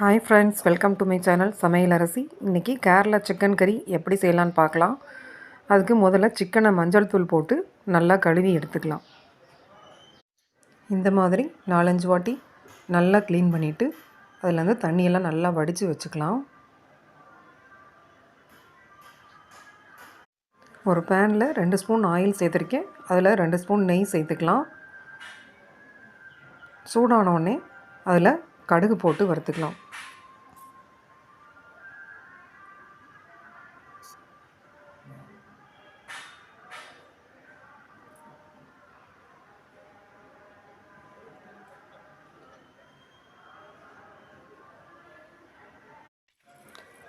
Hi friends welcome to my channel Samayal Arasi. இன்றைக்கி Kerala chicken கறி எப்படி செய்யலான்னு பார்க்கலாம். அதுக்கு முதல்ல சிக்கனை மஞ்சள் தூள் போட்டு நல்லா கழுவி எடுத்துக்கலாம். இந்த மாதிரி நாலஞ்சு வாட்டி நல்லா க்ளீன் பண்ணிவிட்டு அதில் வந்து தண்ணியெல்லாம் நல்லா வடித்து வச்சுக்கலாம். ஒரு பேனில் ரெண்டு ஸ்பூன் ஆயில் சேர்த்துருக்கேன். அதில் ரெண்டு ஸ்பூன் நெய் சேர்த்துக்கலாம். சூடானோடனே அதில் கடுகு போட்டு வறுத்துக்கலாம்.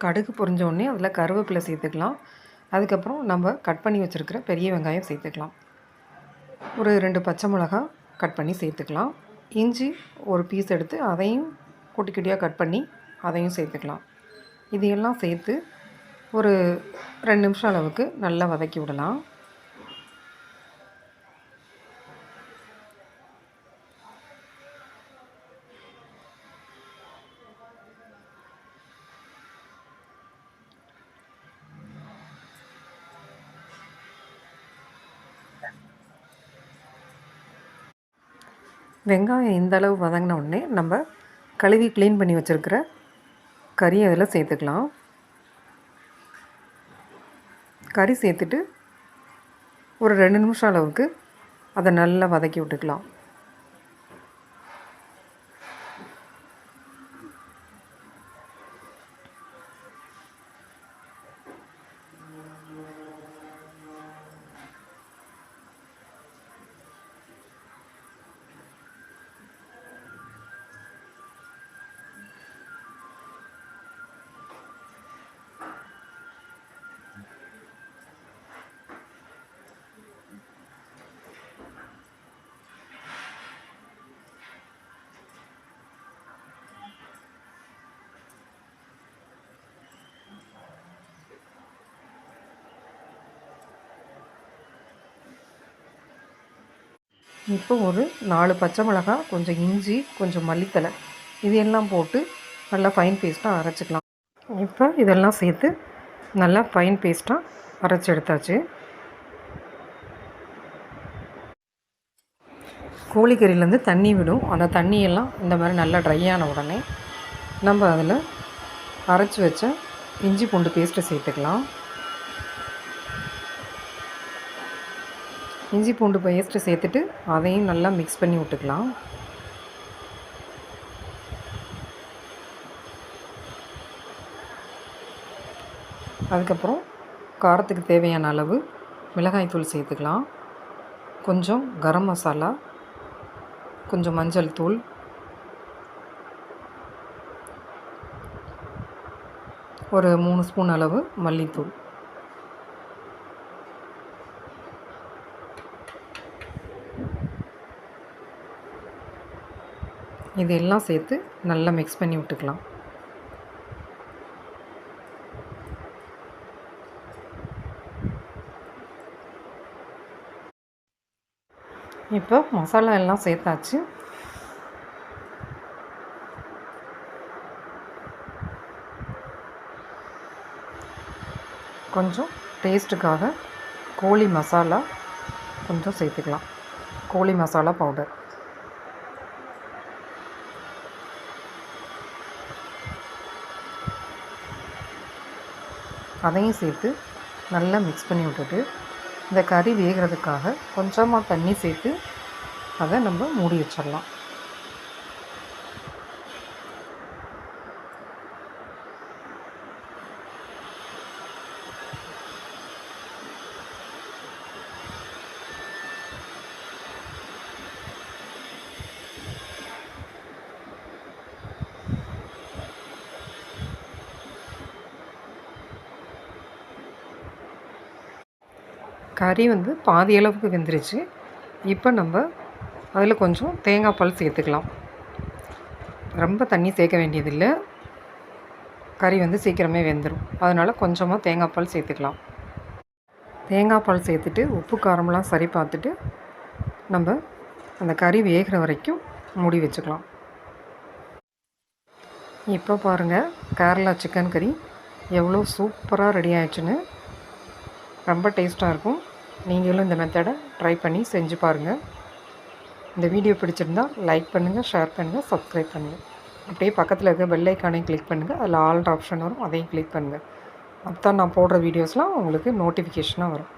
கடுகு பொரிஞ்ச உடனே அதில் கருவேப்பிலை சேர்த்துக்கலாம். அதுக்கப்புறம் நம்ம கட் பண்ணி வச்சுருக்கிற பெரிய வெங்காயம் சேர்த்துக்கலாம். ஒரு ரெண்டு பச்சை மிளகா கட் பண்ணி சேர்த்துக்கலாம். இஞ்சி ஒரு பீஸ் எடுத்து அதையும் குட்டி குட்டியாக கட் பண்ணி அதையும் சேர்த்துக்கலாம். இதையெல்லாம் சேர்த்து ஒரு ரெண்டு நிமிஷம் அளவுக்கு நல்லா வதக்கி விடலாம். வெங்காயம் இந்த அளவு வதங்கின உடனே நம்ம கழுவி க்ளீன் பண்ணி வச்சுருக்கிற கறி அதில் சேர்த்துக்கலாம். கறி சேர்த்துட்டு ஒரு ரெண்டு நிமிஷம் அளவுக்கு அதை நல்லா வதக்கி விட்டுக்கலாம். இப்போ ஒரு நாலு பச்சை மிளகா கொஞ்சம் இஞ்சி கொஞ்சம் மல்லித்தலை இது எல்லாம் போட்டு நல்லா ஃபைன் பேஸ்ட்டாக அரைச்சிக்கலாம். இப்போ இதெல்லாம் சேர்த்து நல்லா ஃபைன் பேஸ்ட்டாக அரைச்சி எடுத்தாச்சு. கோழிக்கறியிலேருந்து தண்ணி விடும். அந்த தண்ணியெல்லாம் இந்த மாதிரி நல்லா ட்ரையான உடனே நம்ம அதில் அரைச்சி வச்ச இஞ்சி பூண்டு பேஸ்ட்டை சேர்த்துக்கலாம். இஞ்சி பூண்டு பேஸ்ட்டு சேர்த்துட்டு அதையும் நல்லா மிக்ஸ் பண்ணி விட்டுக்கலாம். அதுக்கப்புறம் காரத்துக்கு தேவையான அளவு மிளகாய்த்தூள் சேர்த்துக்கலாம். கொஞ்சம் கரம் மசாலா கொஞ்சம் மஞ்சள் தூள். ஒரு மூணு ஸ்பூன் அளவு மல்லித்தூள். இதெல்லாம் சேர்த்து நல்லா மிக்ஸ் பண்ணி விட்டுக்கலாம். இப்போ மசாலா எல்லாம் சேர்த்தாச்சு. கொஞ்சம் டேஸ்ட்டுக்காக கோழி மசாலா கொஞ்சம் சேர்த்துக்கலாம். கோழி மசாலா பவுடர் அதையும் சேர்த்து நல்லா மிக்ஸ் பண்ணி விட்டுட்டு இந்த கறி வேகிறதுக்காக கொஞ்சமாக தண்ணி சேர்த்து அதை நம்ம மூடி வச்சிடலாம். கறி வந்து பாதி அளவுக்கு வெந்துருச்சு. இப்போ நம்ம அதில் கொஞ்சம் தேங்காய் பால் சேர்த்துக்கலாம். ரொம்ப தண்ணி சேர்க்க வேண்டியதில்லை. கறி வந்து சீக்கிரமே வெந்துடும் அதனால் கொஞ்சமாக தேங்காய் பால் சேர்த்துக்கலாம். தேங்காய் பால் சேர்த்துட்டு உப்பு காரமெல்லாம் சரி பார்த்துட்டு நம்ம அந்த கறி வேகிற வரைக்கும் மூடி வச்சுக்கலாம். இப்போ பாருங்கள் கேரளா சிக்கன் கறி எவ்வளோ சூப்பராக ரெடி ஆயிடுச்சுன்னு. ரொம்ப டேஸ்ட்டாக இருக்கும். நீங்களும் இந்த மெத்தடை ட்ரை பண்ணி செஞ்சு பாருங்கள் இந்த வீடியோ பிடிச்சிருந்தா லைக் பண்ணுங்கள் ஷேர் பண்ணுங்கள் சப்ஸ்கிரைப் பண்ணுங்கள் அப்படியே பக்கத்தில் இருக்க பெல் ஐக்கானையும் கிளிக் பண்ணுங்கள் அதில் ஆல்ட் ஆப்ஷன் வரும். அதையும் கிளிக் பண்ணுங்கள் அப்போ தான் நான் போடுற வீடியோஸ்லாம் உங்களுக்கு நோட்டிஃபிகேஷனாக வரும்.